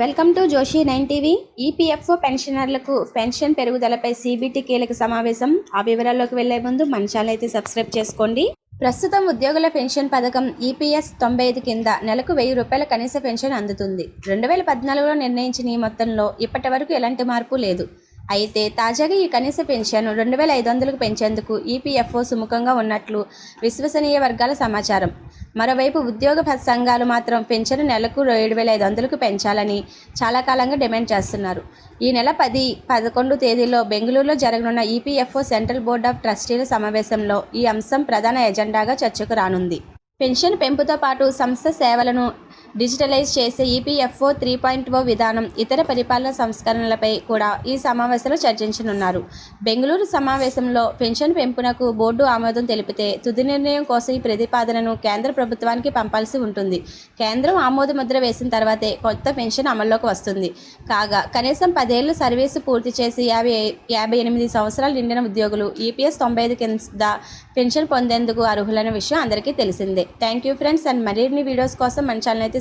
Welcome to Joshi nine TV. EPFO పెన్షనర్లకు pension పెరుగుదలపై CBT కీలక సమావేశం. ఆ వివరాల్లోకి వెళ్ళే ముందు మన ఛానల్ అయితే సబ్స్క్రైబ్ చేసుకోండి. ప్రస్తుతం ఉద్యోగుల పెన్షన్ పథకం ఈపీఎస్ తొంభై ఐదు కింద నెలకు వెయ్యి రూపాయల కనీస పెన్షన్ అందుతుంది. రెండు వేల పద్నాలుగులో నిర్ణయించిన ఈ మొత్తంలో ఇప్పటి వరకు ఎలాంటి మార్పు లేదు. అయితే తాజాగా ఈ కనీస పెన్షన్ రెండు వేల ఐదు వందలకు పెంచేందుకు ఈపీఎఫ్ఓ సుముఖంగా ఉన్నట్లు విశ్వసనీయ వర్గాల సమాచారం. మరోవైపు ఉద్యోగ సంఘాలు మాత్రం పెన్షన్ నెలకు ఏడు వేల ఐదు వందలకు పెంచాలని చాలా కాలంగా డిమాండ్ చేస్తున్నారు. ఈ నెల పది పదకొండు తేదీలో బెంగళూరులో జరగనున్న ఈపీఎఫ్ఓ సెంట్రల్ బోర్డ్ ఆఫ్ ట్రస్టీల సమావేశంలో ఈ అంశం ప్రధాన ఎజెండాగా చర్చకు రానుంది. పెన్షన్ పెంపుతో పాటు సంస్థ సేవలను డిజిటలైజ్ చేసే ఈపీఎఫ్ఓ త్రీ పాయింట్ ఓ విధానం ఇతర పరిపాలన సంస్కరణలపై కూడా ఈ సమావేశంలో చర్చించనున్నారు. బెంగళూరు సమావేశంలో పెన్షన్ పెంపునకు బోర్డు ఆమోదం తెలిపితే తుది నిర్ణయం కోసం ఈ ప్రతిపాదనను కేంద్ర ప్రభుత్వానికి పంపాల్సి ఉంటుంది. కేంద్రం ఆమోద ముద్ర వేసిన తర్వాతే కొత్త పెన్షన్ అమల్లోకి వస్తుంది. కాగా కనీసం పదేళ్ళు సర్వీసు పూర్తి చేసి యాభై యాభై ఎనిమిది సంవత్సరాలు నిండిన ఉద్యోగులు ఈపీఎస్ తొంభై ఐదు కింద పెన్షన్ పొందేందుకు అర్హులైన విషయం అందరికీ తెలిసిందే. థ్యాంక్ యూ ఫ్రెండ్స్ అండ్ మరిన్ని వీడియోస్ కోసం మన ఛానల్ అయితే